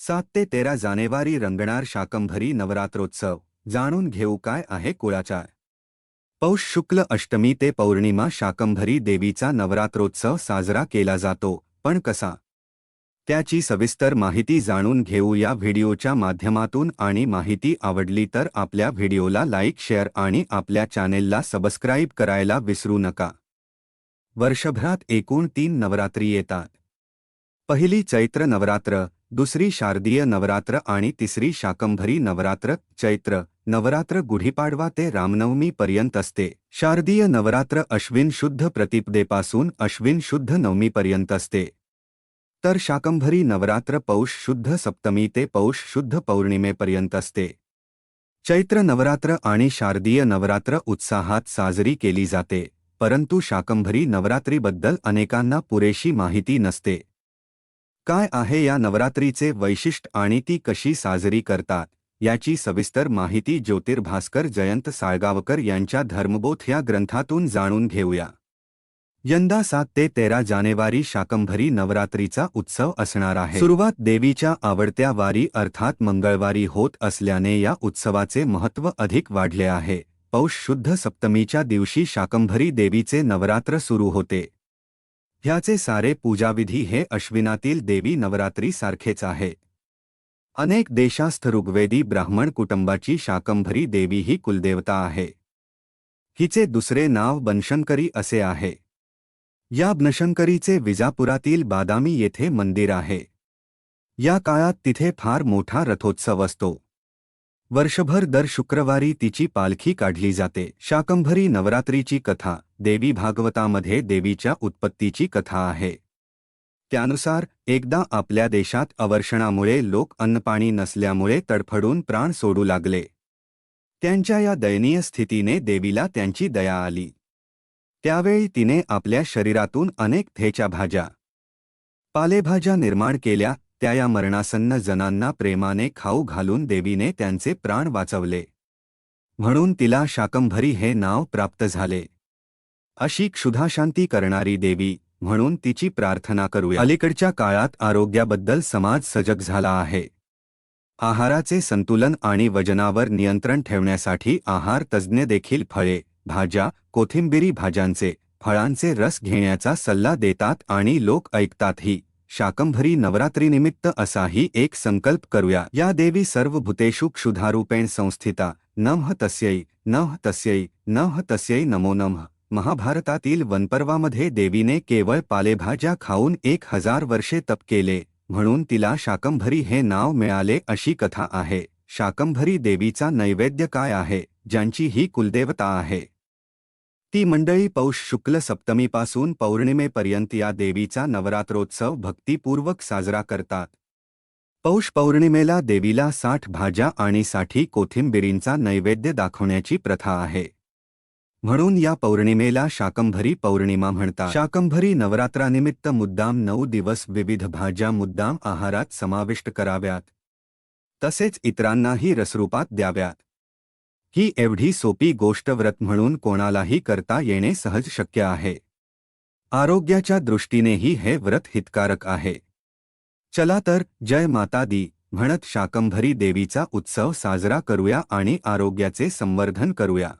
सात ते तेरा जानेवारी रंगणार शाकंभरी नवरात्रोत्सव. जाणून घेऊ काय आहे कुळाचार. पौष शुक्ल अष्टमी ते पौर्णिमा शाकंभरी देवीचा नवरात्रोत्सव साजरा केला जातो पण कसा? त्याची सविस्तर माहिती जाणून घेऊ या व्हिडिओच्या माध्यमातून आणि माहिती आवडली तर आपल्या व्हिडिओला लाईक शेअर आणि आपल्या चॅनेलला सबस्क्राईब करायला विसरू नका. वर्षभरात एकूण तीन नवरात्री येतात. पहिली चैत्र नवरात्र दुसरी शारदीय नवरात्र आणि तिसरी शाकंभरी नवरात्र चैत्र नवरात्र गुढीपाडवा ते रामनवमी पर्यंत असते. शारदीय नवरात्र अश्विन शुद्ध प्रतिपदेपासून अश्विन शुद्ध नवमीपर्यंत असते. तर शाकंभरी नवरात्र पौष शुद्ध सप्तमी ते पौष शुद्ध पौर्णिमेपर्यंत असते. चैत्र नवरात्र आणि शारदीय नवरात्र उत्साहात साजरी केली जाते परंतु शाकंभरी नवरात्रीबद्दल अनेकांना पुरेशी माहिती नसते. काय आहे या नवरात्रीचे वैशिष्ट्य आणि ती कशी साजरी करतात? याची सविस्तर माहिती ज्योतिर्भास्कर जयंत साळगावकर यांच्या धर्मबोध या ग्रंथातून जाणून घेऊया. यंदा सात ते तेरा जानेवारी शाकंभरी नवरात्रीचा उत्सव असणार आहे. सुरुवात देवीच्या आवडत्या वारी अर्थात मंगळवारी होत असल्याने या उत्सवाचे महत्त्व अधिक वाढले आहे. पौष शुद्ध सप्तमीच्या दिवशी शाकंभरी देवीचे नवरात्र सुरू होते. ह्याचे सारे पूजाविधी हे अश्विनातील देवी नवरात्री सारखेच आहे. अनेक देशास्थ ऋग्वेदी ब्राह्मण कुटुंबाची शाकंभरी देवी ही कुलदेवता आहे. हिचे दुसरे नाव बनशंकरी असे आहे. या बनशंकरीचे विजापुरातील बादामी येथे मंदिर आहे. या काळात तिथे फार मोठा रथोत्सव असतो. वर्षभर दर शुक्रवारी तिची पालखी काढली जाते. शाकंभरी नवरात्रीची कथा देवी भागवतामध्ये देवीच्या उत्पत्तीची कथा आहे. त्यानुसार एकदा आपल्या देशात अवर्षणामुळे लोक अन्नपाणी नसल्यामुळे तडफडून प्राण सोडू लागले. त्यांच्या या दयनीय स्थितीने देवीला त्यांची दया आली. त्यावेळी तिने आपल्या शरीरातून अनेक थेच्या भाज्या पालेभाज्या निर्माण केल्या. त्या या मरणासन्न जनांना प्रेमाने खाऊ घालून देवीने त्यांचे प्राण वाचवले. म्हणून तिला शाकंभरी हे नाव प्राप्त झाले. अशी क्षुधाशांती करणारी देवी म्हणून तिची प्रार्थना करूया. अलीकडच्या काळात आरोग्याबद्दल समाज सजग झाला आहे. आहाराचे संतुलन आणि वजनावर नियंत्रण ठेवण्यासाठी आहार तज्ज्ञ देखील फळे भाज्या कोथिंबिरी भाज्यांचे फळांचे रस घेण्याचा सल्ला देतात आणि लोक ऐकतातही. शाकंभरी नवरात्रीनिमित्त असाही एक संकल्प करूया. या देवी सर्व भूतेषु क्षुधारूपेण संस्थिता. नमः तस्यै नमः तस्यै नमः तस्यै नमो नमः. महाभारतातील वनपर्वामध्ये देवीने केवळ पालेभाज्या खाऊन एक हज़ार वर्षे तप केले. म्हणून तिला शाकंभरी हे नाव मिळाले अशी कथा आहे. शाकंभरी देवीचा नैवेद्य काय आहे? ज्यांची ही कुलदेवता आहे. ती मंडळी पौष शुक्ल सप्तमीपासून पौर्णिमेपर्यंत या देवीचा नवरात्रोत्सव भक्तीपूर्वक साजरा करतात. पौष पौर्णिमेला देवीला साठ भाज्या आणि साठी कोथिंबिरींचा नैवेद्य दाखवण्याची प्रथा आहे. म्हणून या पौर्णिमेला शाकंभरी पौर्णिमा म्हणतात. शाकंभरी नवरात्रानिमित्त मुद्दाम नऊ दिवस विविध भाज्या मुद्दाम आहारात समाविष्ट कराव्यात. तसेच इतरांनाही रसरूपात द्याव्यात. ही एवढी सोपी गोष्ट व्रत म्हणून कोणालाही करता येणे सहज शक्य आहे. आरोग्याच्या दृष्टीनेही हे व्रत हितकारक आहे. चला तर जय माता दी म्हणत शाकंभरी देवीचा उत्सव साजरा करूया आणि आरोग्याचे संवर्धन करूया.